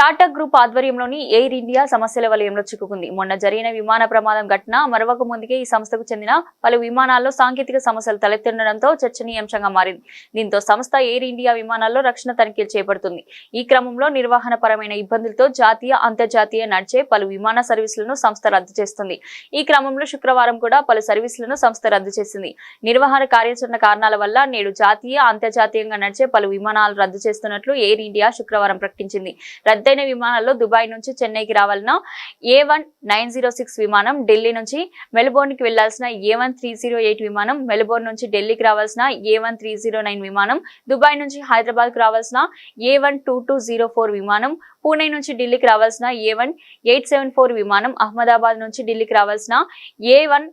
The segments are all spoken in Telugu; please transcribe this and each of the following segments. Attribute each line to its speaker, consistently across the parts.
Speaker 1: టాటా గ్రూప్ ఆధ్వర్యంలోని ఎయిర్ ఇండియా సమస్యల వలయంలో చిక్కుకుంది. మొన్న జరిగిన విమాన ప్రమాదం ఘటన మరొక ముందుకే ఈ సంస్థకు చెందిన పలు విమానాల్లో సాంకేతిక సమస్యలు తలెత్తుండడంతో చర్చనీయాంశంగా మారింది. దీంతో సంస్థ ఎయిర్ ఇండియా విమానాల్లో రక్షణ తనిఖీలు చేపడుతుంది. ఈ క్రమంలో నిర్వహణ పరమైన ఇబ్బందులతో జాతీయ అంతర్జాతీయ నడిచే పలు విమాన సర్వీసులను సంస్థ రద్దు చేస్తుంది. ఈ క్రమంలో శుక్రవారం కూడా పలు సర్వీసులను సంస్థ రద్దు చేసింది. నిర్వహణ కార్యాచరణ కారణాల వల్ల నేడు జాతీయ అంతర్జాతీయంగా నడిచే పలు విమానాలు రద్దు చేస్తున్నట్లు ఎయిర్ ఇండియా శుక్రవారం ప్రకటించింది. ఎత్తైన విమానాల్లో దుబాయ్ నుంచి చెన్నైకి రావాలన్న A one nine zero six విమానం ఢిల్లీ నుంచి మెల్బోర్న్కి వెళ్ళాల్సిన A one three zero eight విమానం మెల్బోర్న్ నుంచి ఢిల్లీకి రావాల్సిన A one three zero nine విమానం దుబాయ్ నుంచి హైదరాబాద్కు రావాల్సిన A one two two zero four విమానం పూణే నుంచి ఢిల్లీకి రావాల్సిన A one eight seven four విమానం అహ్మదాబాద్ నుంచి ఢిల్లీకి రావాల్సిన A one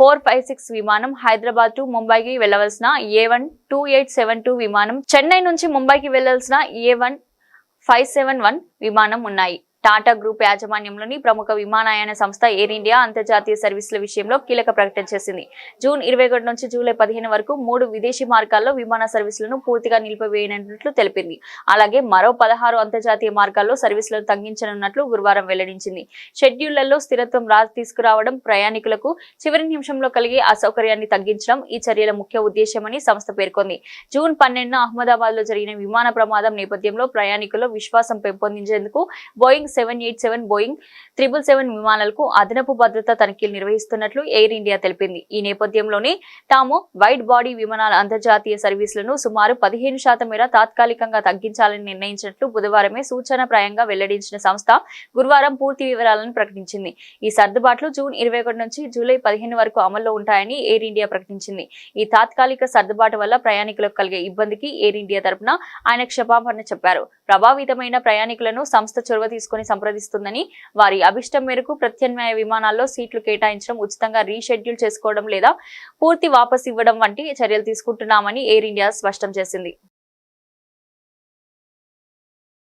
Speaker 1: four five six విమానం హైదరాబాద్ టు ముంబైకి వెళ్ళవలసిన A one two eight seven two విమానం చెన్నై నుంచి ముంబైకి వెళ్ళాల్సిన A one five seven one విమానం ఉన్నాయి. టాటా గ్రూప్ యాజమాన్యంలోని ప్రముఖ విమానయాన సంస్థ ఎయిర్ ఇండియా అంతర్జాతీయ సర్వీసుల విషయంలో కీలక ప్రకటన చేసింది. జూన్ ఇరవై ఒకటి నుంచి జూలై పదిహేను వరకు మూడు విదేశీ మార్గాల్లో విమాన సర్వీసులను పూర్తిగా నిలిపివేయనున్నట్లు తెలిపింది. అలాగే మరో పదహారు అంతర్జాతీయ మార్గాల్లో సర్వీసులను తగ్గించనున్నట్లు గురువారం వెల్లడించింది. షెడ్యూళ్ళలో స్థిరత్వం రా తీసుకురావడం ప్రయాణికులకు చివరి నిమిషంలో కలిగే అసౌకర్యాన్ని తగ్గించడం ఈ చర్యల ముఖ్య ఉద్దేశ్యమని సంస్థ పేర్కొంది. జూన్ పన్నెండున అహ్మదాబాద్లో జరిగిన విమాన ప్రమాదం నేపథ్యంలో ప్రయాణికుల్లో విశ్వాసం పెంపొందించేందుకు Boeing seven eight seven Boeing triple seven విమానాలకు అదనపు భద్రతా తనిఖీలు నిర్వహిస్తున్నట్లు ఎయిర్ ఇండియా తెలిపింది. ఈ నేపథ్యంలోనే తాము వైడ్ బాడీ విమానాల అంతర్జాతీయ సర్వీసులను సుమారు పదిహేను శాతం మేర తాత్కాలికంగా తగ్గించాలని నిర్ణయించినట్లు బుధవారమే సూచనప్రాయంగా వెల్లడించిన సంస్థ గురువారం పూర్తి వివరాలను ప్రకటించింది. ఈ సర్దుబాట్లు జూన్ ఇరవై ఒకటి నుంచి జూలై పదిహేను వరకు అమల్లో ఉంటాయని ఎయిర్ ఇండియా ప్రకటించింది. ఈ తాత్కాలిక సర్దుబాటు వల్ల ప్రయాణికులకు కలిగే ఇబ్బందికి ఎయిర్ ఇండియా తరపున ఆయన క్షమాపణ చెప్పారు. ప్రభావితమైన ప్రయాణికులను సంస్థ చొరవ తీసుకుని తీసుకుని సంప్రదిస్తుందని వారి అభిష్టం మేరకు ప్రత్యామ్నాయ విమానాల్లో సీట్లు కేటాయించడం ఉచితంగా రీషెడ్యూల్ చేసుకోవడం లేదా పూర్తి వాపసు ఇవ్వడం వంటి చర్యలు తీసుకుంటున్నామని ఎయిర్ ఇండియా స్పష్టం చేసింది.